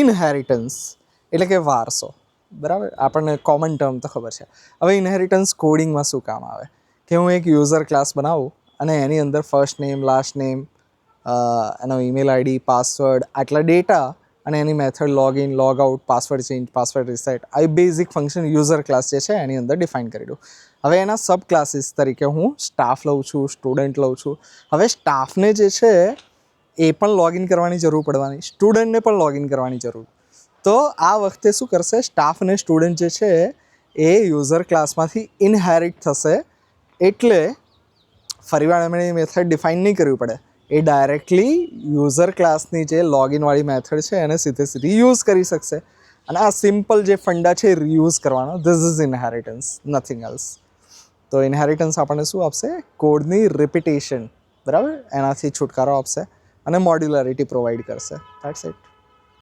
Inheritance એટલે કે વારસો. બરાબર? આપણને કોમન ટર્મ તો ખબર છે. હવે ઇનહેરિટન્સ કોડિંગમાં શું કામ આવે? કે હું એક યુઝર ક્લાસ બનાવું અને એની અંદર ફર્સ્ટ નેમ લાસ્ટ નેમ એનો ઈમેલ આઈડી પાસવર્ડ આટલા ડેટા અને એની method log in log out password change password reset આ બેઝિક ફંક્શન યુઝર ક્લાસ જે છે એની અંદર ડિફાઇન કરી દઉં. હવે એના સબ ક્લાસીસ તરીકે હું સ્ટાફ લઉં છું સ્ટુડન્ટ લઉં છું. હવે સ્ટાફને જે છે એ પણ લોગિન કરવાની જરૂર પડવાની સ્ટુડન્ટને પણ લોગિન કરવાની જરૂર. તો આ વખતે શું કરશે? સ્ટાફ અને સ્ટુડન્ટ જે છે, એ યુઝર ક્લાસમાંથી ઇનહેરિટ થશે. એટલે ફરીવાર એમણે મેથડ ડિફાઇન નહીં કરવી પડે. એ ડાયરેક્ટલી યુઝર ક્લાસની જે લોગિનવાળી મેથડ છે, એને સીધે સીધી યુઝ કરી શકશે. અને આ સિમ્પલ જે ફંડા છે રીયુઝ કરવાનો. This is inheritance nothing else તો ઇનહેરિટન્સ આપણને શું આપશે? કોડની રિપીટેશન બરાબર? એનાથી છુટકારો આપશે. અને મોડ્યુલારિટી પ્રોવાઈડ કરશે. That's it